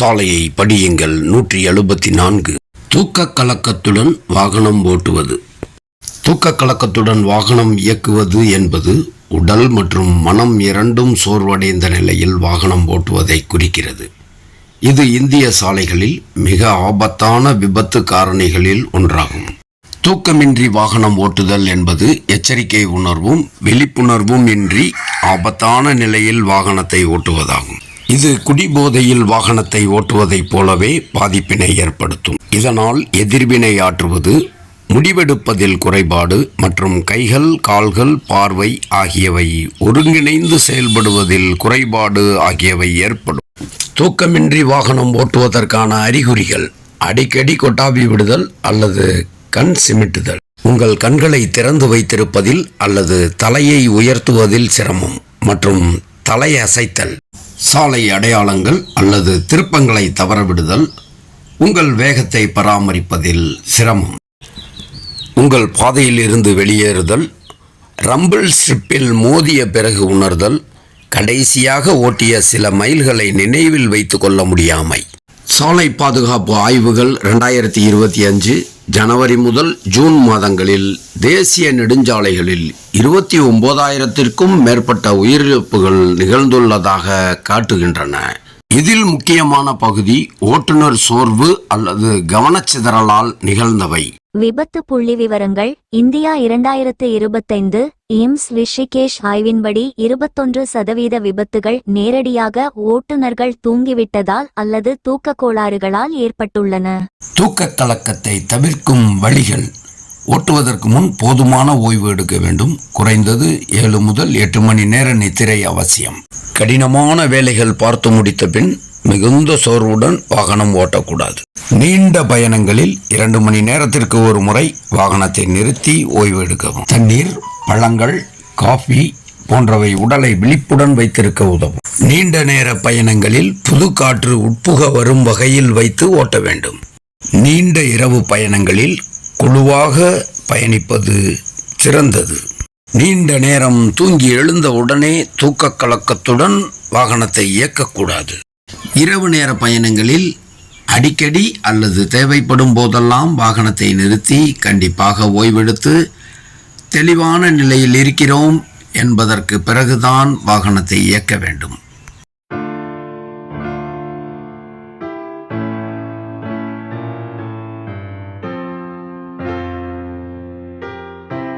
சாலையை படியுங்கள். நூற்றி எழுபத்தி நான்கு தூக்க கலக்கத்துடன் வாகனம் ஓட்டுவது. தூக்க கலக்கத்துடன் வாகனம் இயக்குவது என்பது உடல் மற்றும் மனம் இரண்டும் சோர்வடைந்த நிலையில் வாகனம் ஓட்டுவதை குறிக்கிறது. இது இந்திய சாலைகளில் மிக ஆபத்தான விபத்து காரணிகளில் ஒன்றாகும். தூக்கமின்றி வாகனம் ஓட்டுதல் என்பது எச்சரிக்கை உணர்வும் விழிப்புணர்வும் இன்றி ஆபத்தான நிலையில் வாகனத்தை ஓட்டுவதாகும். இது குடிபோதையில் வாகனத்தை ஓட்டுவதைப் போலவே பாதிப்பினை ஏற்படுத்தும். இதனால் எதிர்வினை ஆற்றுவது முடிவெடுப்பதில் குறைபாடு மற்றும் கைகள் கால்கள் பார்வை ஆகியவை ஒருங்கிணைந்து செயல்படுவதில் குறைபாடு ஆகியவை ஏற்படும். தூக்கமின்றி வாகனம் ஓட்டுவதற்கான அறிகுறிகள் அடிக்கடி கொட்டாவி விடுதல் அல்லது கண் சிமிட்டுதல். உங்கள் கண்களை திறந்து வைத்திருப்பதில் அல்லது தலையை உயர்த்துவதில் சிரமம் மற்றும் தலை அசைத்தல் சாலை அடையாளங்கள் அல்லது திருப்பங்களை தவறவிடுதல் உங்கள் வேகத்தை பராமரிப்பதில் சிரமம். உங்கள் பாதையில் இருந்து வெளியேறுதல் ரம்பிள் ஸ்ட்ரிப்பில் மோதிய பிறகு உணர்தல் கடைசியாக ஓட்டிய சில மைல்களை நினைவில் வைத்துக்கொள்ள முடியாமை. சாலை பாதுகாப்பு ஆய்வுகள் ரெண்டாயிரத்தி இருபத்தி அஞ்சு ஜனவரி முதல் ஜூன் மாதங்களில் தேசிய நெடுஞ்சாலைகளில் இருபத்தி ஒன்பதாயிரத்திற்கும் மேற்பட்ட உயிரிழப்புகள் நிகழ்ந்துள்ளதாக காட்டுகின்றன. இதில் முக்கியமான பகுதி ஓட்டுநர் சோர்வு அல்லது கவனச்சிதறலால் நிகழ்ந்தவை. விபத்து புள்ளி விவரங்கள் இந்தியா இரண்டாயிரத்து இருபத்தைந்து எய்ம்ஸ் ரிஷிகேஷ் ஆய்வின்படி இருபத்தொன்று சதவீத விபத்துகள் நேரடியாக ஓட்டுநர்கள் தூங்கிவிட்டதால் அல்லது தூக்க கோளாறுகளால் ஏற்பட்டுள்ளன. தூக்க கலக்கத்தை தவிர்க்கும் வழிகள். ஓட்டுவதற்கு முன் போதுமான ஓய்வு எடுக்க வேண்டும். குறைந்தது ஏழு முதல் எட்டு மணி நேர நித்திரை அவசியம். கடினமான வேலைகள் பார்த்து முடித்த பின் மிகுந்த சோர்வுடன் வாகனம் ஓட்டக்கூடாது. நீண்ட பயணங்களில் இரண்டு மணி நேரத்திற்கு ஒரு முறை வாகனத்தை நிறுத்தி ஓய்வு எடுக்கவும். தண்ணீர் பழங்கள் காஃபி போன்றவை உடலை விழிப்புடன் வைத்திருக்க உதவும். நீண்ட நேர பயணங்களில் புது காற்று உட்புக வரும் வகையில் வைத்து ஓட்ட வேண்டும். நீண்ட இரவு பயணங்களில் குழுவாக பயணிப்பது சிறந்தது. நீண்ட நேரம் தூங்கி எழுந்த உடனே தூக்க கலக்கத்துடன் வாகனத்தை இயக்கக்கூடாது. இரவு நேர பயணங்களில் அடிக்கடி அல்லது தேவைப்படும் போதெல்லாம் வாகனத்தை நிறுத்தி கண்டிப்பாக ஓய்வெடுத்து தெளிவான நிலையில் இருக்கிறோம் என்பதற்கு பிறகுதான் வாகனத்தை இயக்க வேண்டும்.